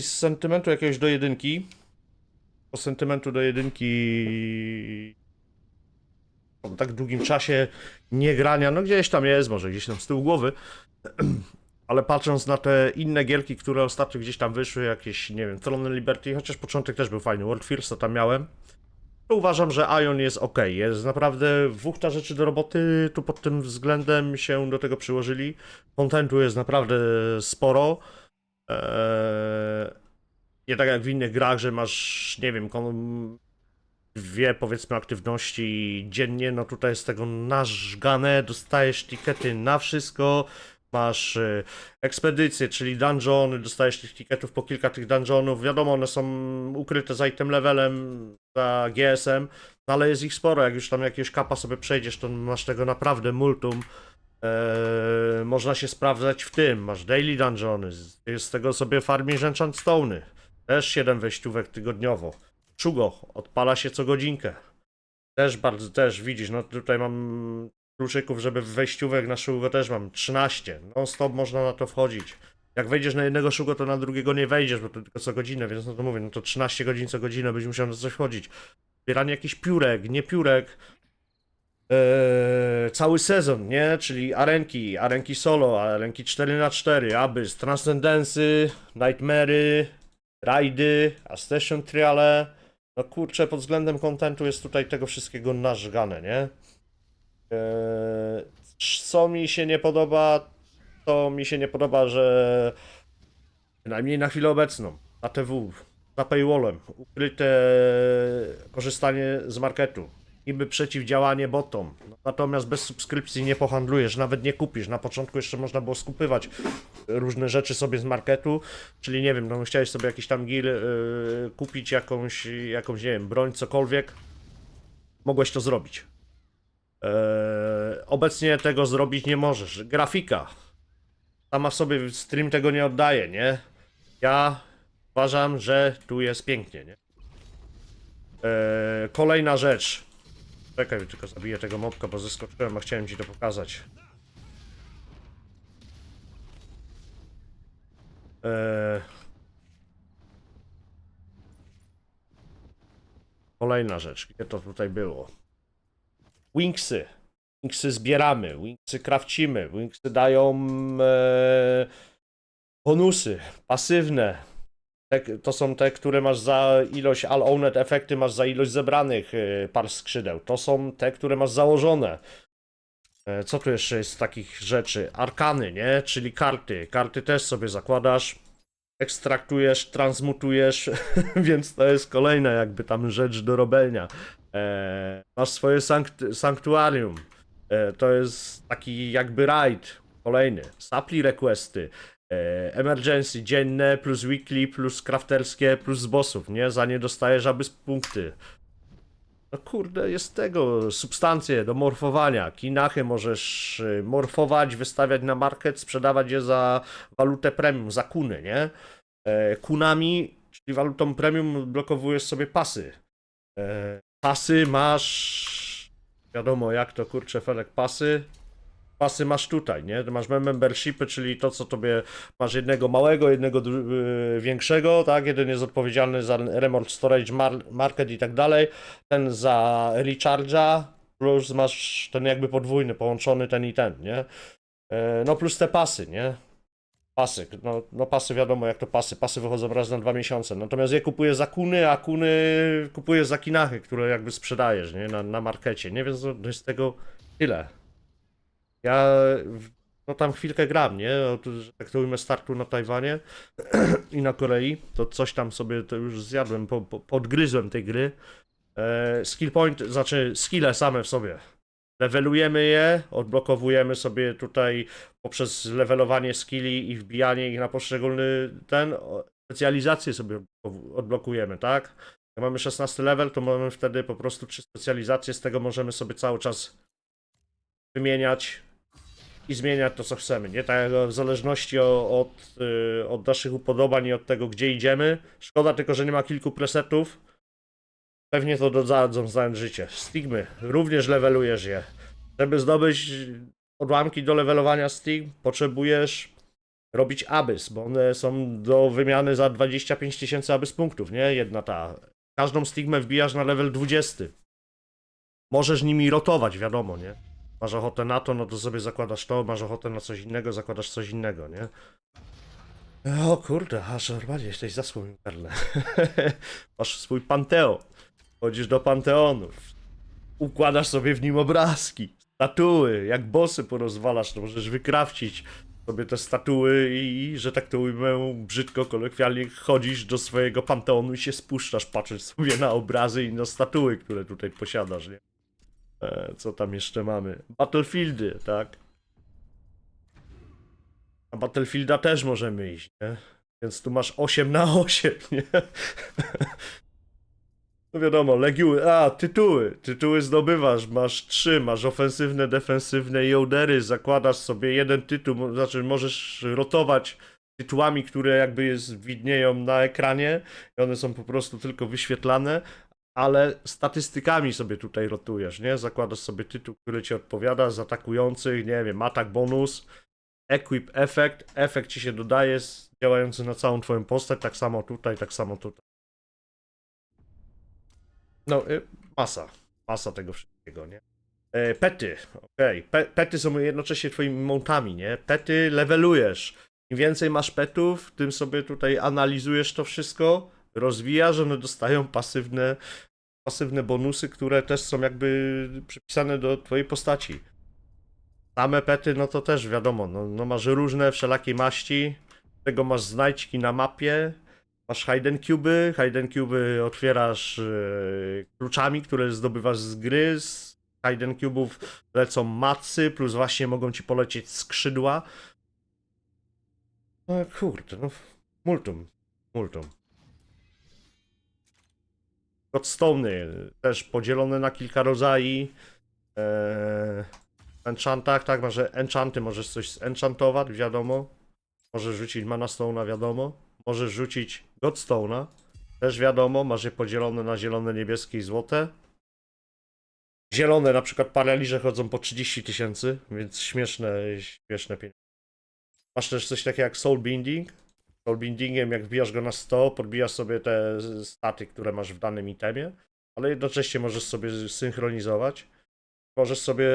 z sentymentu jakiegoś do jedynki, po sentymentu do jedynki po tak długim czasie nie grania, no gdzieś tam jest, może gdzieś tam z tyłu głowy, ale patrząc na te inne gierki, które ostatnio gdzieś tam wyszły, jakieś, nie wiem, Tron Liberty, chociaż początek też był fajny, World First, to tam miałem, to uważam, że Ion jest ok. Jest naprawdę wuchta rzeczy do roboty. Tu pod tym względem się do tego przyłożyli. Contentu jest naprawdę sporo. Eee, nie tak jak w innych grach, że masz, nie wiem, dwie powiedzmy aktywności dziennie. No tutaj jest tego nażgane. Dostajesz tikety na wszystko. Masz e, ekspedycje, czyli dungeony, dostajesz tych tiketów po kilka tych dungeonów. Wiadomo, one są ukryte za item levelem, za GSM, no ale jest ich sporo. Jak już tam jakiegoś kapa sobie przejdziesz, to masz tego naprawdę multum. Eee, można się sprawdzać w tym. Masz daily dungeony, z- tego sobie farmisz enchant stone'y. Też 7 wejściówek tygodniowo. Shugo odpala się co godzinkę. Też bardzo, też widzisz, no tutaj mam kluczyków, żeby wejściówek na Shugo też mam 13. Non stop można na to wchodzić. Jak wejdziesz na jednego Shugo, to na drugiego nie wejdziesz, bo to tylko co godzinę, więc no to mówię, no to 13 godzin co godzinę będziesz musiał na coś wchodzić. Zbieranie jakichś piórek, nie piórek. Eee, cały sezon, nie? Czyli arenki, arenki solo, arenki 4x4, Abyss, Transcendensy, Nightmary, rajdy, Ascension Triale. No kurczę, pod względem kontentu jest tutaj tego wszystkiego nażgane, nie? Eee, co mi się nie podoba, to mi się nie podoba, że przynajmniej na chwilę obecną, ATW, za paywallem, ukryte korzystanie z marketu, niby przeciwdziałanie botom, natomiast bez subskrypcji nie pohandlujesz, nawet nie kupisz. Na początku jeszcze można było skupywać różne rzeczy sobie z marketu, czyli nie wiem, no chciałeś sobie jakiś tam gear yy, kupić, jakąś, jakąś, nie wiem, broń, cokolwiek, mogłeś to zrobić. Eee, obecnie tego zrobić nie możesz. Grafika. Sama sobie stream tego nie oddaje, nie? Ja uważam, że tu jest pięknie, nie? Eee, kolejna rzecz. Czekaj, tylko zabiję tego mopka, bo zeskoczyłem, a chciałem ci to pokazać. Eee... Kolejna rzecz, gdzie to tutaj było? Wingsy. Wingsy zbieramy, Wingsy krawcimy, Wingsy dają e, bonusy pasywne. Te, to są te, które masz za ilość all-owned efekty, masz za ilość zebranych e, par skrzydeł. To są te, które masz założone. E, co tu jeszcze jest z takich rzeczy? Arkany, nie? Czyli karty. Karty też sobie zakładasz, ekstraktujesz, transmutujesz, więc to jest kolejna jakby tam rzecz do robienia. E, masz swoje sankt- sanktuarium. E, to jest taki jakby raid kolejny. Supply requesty. E, emergency dzienne plus weekly plus crafterskie plus z bossów, nie? Za nie dostajesz aby punkty. No kurde, jest tego, substancje do morfowania. Kinachy możesz y, morfować, wystawiać na market, sprzedawać je za walutę premium, za kuny, nie? E, kunami, czyli walutą premium, blokowujesz sobie pasy. E, pasy masz, wiadomo jak to kurczę, Felek, pasy. Pasy masz tutaj, nie? Masz membershipy, czyli to, co tobie masz jednego małego, jednego y, większego, tak? Jeden jest odpowiedzialny za Remote Storage, mar- Market i tak dalej. Ten za recharge'a, plus masz ten jakby podwójny, połączony ten i ten, nie? E, No plus te pasy, nie? Pasy, no, no pasy wiadomo jak to pasy, pasy wychodzą raz na dwa miesiące, natomiast je kupujesz za kuny, a kuny kupujesz za kinachy, które jakby sprzedajesz, nie? Na, na markecie, nie? Więc to jest tego tyle. Ja no tam chwilkę gram, nie? Tak to ujmę startu na Tajwanie i na Korei, to coś tam sobie to już zjadłem, po, po, podgryzłem tej gry. E, skill point, znaczy skille same w sobie. Levelujemy je, odblokowujemy sobie tutaj poprzez levelowanie skilli i wbijanie ich na poszczególny ten, specjalizację sobie odblokujemy, tak? Jak mamy 16 level, to mamy wtedy po prostu trzy specjalizacje, z tego możemy sobie cały czas wymieniać i zmieniać to, co chcemy, nie? Tak w zależności od, y, od naszych upodobań i od tego, gdzie idziemy. Szkoda tylko, że nie ma kilku presetów. Pewnie to dodadzą znając życie. Stigmy, również levelujesz je. Żeby zdobyć odłamki do levelowania Stigm, potrzebujesz robić abys, bo one są do wymiany za 25 tysięcy abys punktów, nie? Jedna ta. Każdą stigmę wbijasz na level 20. Możesz nimi rotować, wiadomo, nie? Masz ochotę na to, no to sobie zakładasz to, masz ochotę na coś innego, zakładasz coś innego, nie? O kurde, aż normalnie jesteś zasłał mi perle. Masz swój panteon. Chodzisz do panteonów. Układasz sobie w nim obrazki, statuły. Jak bossy porozwalasz, to możesz wykrawcić sobie te statuły i, że tak to ujmę brzydko, kolokwialnie, chodzisz do swojego panteonu i się spuszczasz, patrzysz sobie na obrazy i na statuły, które tutaj posiadasz, nie? E, co tam jeszcze mamy? Battlefieldy, tak? A Battlefielda też możemy iść, nie? Więc tu masz 8 na 8, nie? No wiadomo, legiuły, a tytuły, tytuły zdobywasz, masz trzy, masz ofensywne, defensywne i ołdery, zakładasz sobie jeden tytuł, znaczy możesz rotować tytułami, które jakby jest, widnieją na ekranie i one są po prostu tylko wyświetlane, ale statystykami sobie tutaj rotujesz, nie? Zakładasz sobie tytuł, który ci odpowiada z atakujących, nie wiem, atak bonus, equip efekt, efekt ci się dodaje działający na całą twoją postać, tak samo tutaj, tak samo tutaj. No, y, masa, masa tego wszystkiego, nie? E, Pety, okej, Pe, pety są jednocześnie twoimi montami, nie? Pety levelujesz. Im więcej masz petów, tym sobie tutaj analizujesz to wszystko, rozwijasz, one dostają pasywne, pasywne bonusy, które też są jakby przypisane do twojej postaci. Same pety, no to też wiadomo, no, no masz różne, wszelakiej maści, tego masz znajdźki na mapie, masz hidden cuby, hidden cuby otwierasz e, kluczami, które zdobywasz z gry, z hidden cubów lecą macy, plus właśnie mogą ci polecieć skrzydła. No kurde, no multum, multum. Godstony też podzielone na kilka rodzajów. Eee, enchantach, tak, masz enchanty, możesz coś zenchantować, wiadomo. Możesz rzucić mana stone'a, wiadomo. Możesz rzucić godstone'a, też wiadomo, masz je podzielone na zielone, niebieskie i złote. Zielone na przykład paraliże chodzą po 30 tysięcy, więc śmieszne, śmieszne pieniądze. Masz też coś takiego jak soul binding. Soul bindingiem, jak wbijasz go na 100, podbijasz sobie te staty, które masz w danym itemie, ale jednocześnie możesz sobie synchronizować. Możesz sobie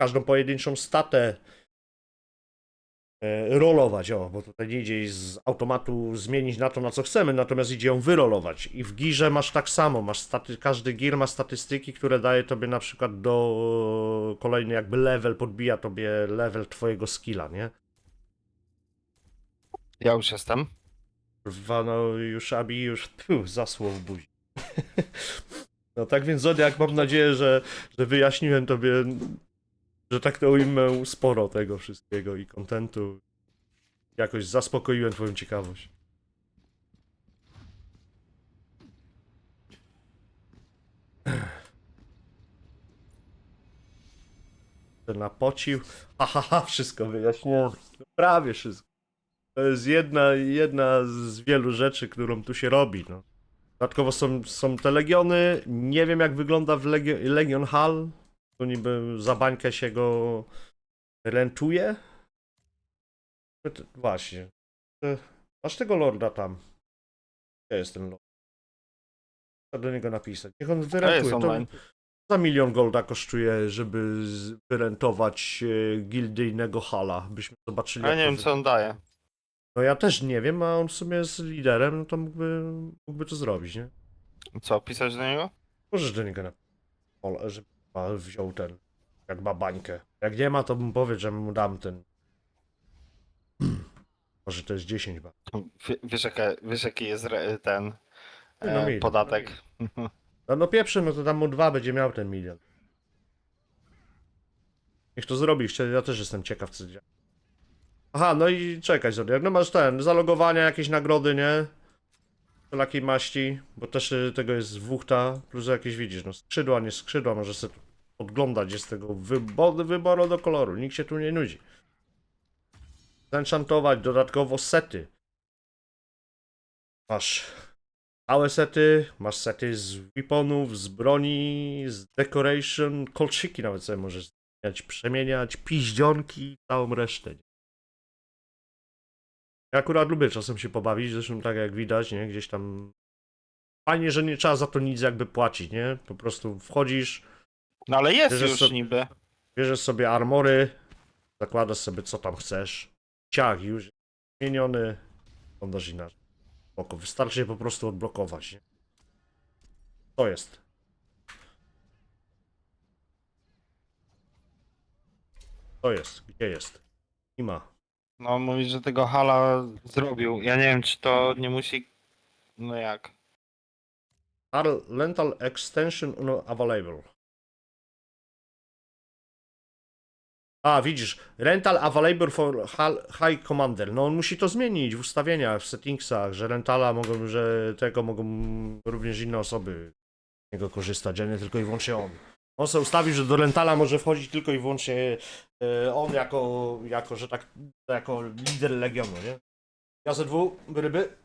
każdą pojedynczą statę e, rolować, o, bo tutaj nie idzie z automatu zmienić na to, na co chcemy, natomiast idzie ją wyrolować. I w girze masz tak samo, masz staty, każdy gir ma statystyki, które daje tobie na przykład do kolejny jakby level, podbija tobie level twojego skilla, nie? Ja już jestem. Kurwa, no już Abi już pfu, zasło w buzi. No tak więc Zodiak, mam nadzieję, że, że wyjaśniłem tobie, że tak to ujmę sporo tego wszystkiego i kontentu. Jakoś zaspokoiłem twoją ciekawość. Napocił. Ha, ha, ha, wszystko wyjaśniłem. Prawie wszystko. To jest jedna, jedna z wielu rzeczy, którą tu się robi. No. Dodatkowo są, są te legiony. Nie wiem, jak wygląda w Legio, Legion Hall. Tu niby za bańkę się go rentuje. Właśnie. Masz tego lorda tam. Gdzie jest ten lord? Trzeba do niego napisać. Niech on wyrentuje. To za milion golda kosztuje, żeby wyrentować e, gildyjnego hala. Byśmy zobaczyli. Ja nie wiem co on daje. No ja też nie wiem, a on w sumie jest liderem, no to mógłby, mógłby to zrobić, nie? Co, pisać do niego? Możesz do niego napisać, żeby ma- wziął ten, jak ma bańkę. Jak nie ma, to mu powiedz, że mu dam ten. Może to jest 10 ba. Wie- Wiesz, jaka, wiesz jaki jest re- ten No, e, milion, podatek? No, no pierwszy, no to dam mu dwa, będzie miał ten milion. Niech to zrobi, chcia- ja też jestem ciekaw, co dzieje. Aha, no i czekaj sobie, no masz ten, zalogowania, jakieś nagrody, nie? Wszelakiej maści, bo też y, tego jest wuchta, plus jakieś widzisz, no skrzydła, nie skrzydła, możesz sobie podglądać, jest tego wyboru, wyboru do koloru, nikt się tu nie nudzi. Zenchantować dodatkowo sety. Masz Małe sety, masz sety z weaponów, z broni, z decoration, kolczyki nawet sobie możesz zmieniać, przemieniać, piździonki, całą resztę. Ja akurat lubię czasem się pobawić, zresztą tak jak widać, nie? Gdzieś tam... Fajnie, że nie trzeba za to nic jakby płacić, nie? Po prostu wchodzisz, No ale jest już sobie- niby. bierzesz sobie armory, zakładasz sobie co tam chcesz. Ciach już zmieniony, wyglądasz inaczej. Spoko, wystarczy je po prostu odblokować, nie? To jest. To jest, gdzie jest? Nie ma. No mówi, że tego Hala zrobił. Ja nie wiem, czy to nie musi... No jak? Ar- Rental extension no, available. A, widzisz, rental available for high commander. No on musi to zmienić w ustawieniach, w settingsach, że rentala mogą, że tego mogą również inne osoby z niego korzystać, a nie tylko i wyłącznie on. On sobie ustawił, że do rentala może wchodzić tylko i wyłącznie e, on jako, jako, że tak, jako lider legionu, nie? Ja ZW, ryby.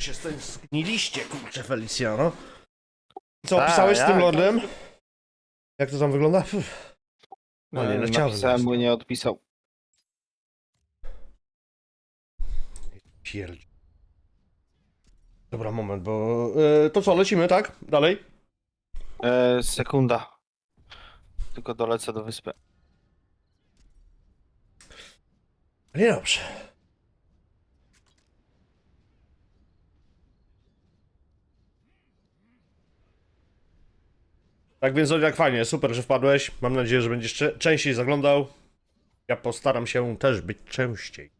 Się z tym zgniliście, kurczę, Feliciano. Co, Ta, opisałeś z tym jak? lordem? Jak to tam wygląda? Pff. No nie, leciałem. Napisałem, nie odpisał. Pierdź. Dobra, moment, bo... e, to co, lecimy, tak? Dalej? E, sekunda. Tylko dolecę do wyspy. Nie dobrze. Tak więc jak fajnie, super, że wpadłeś. Mam nadzieję, że będziesz częściej zaglądał. Ja postaram się też być częściej.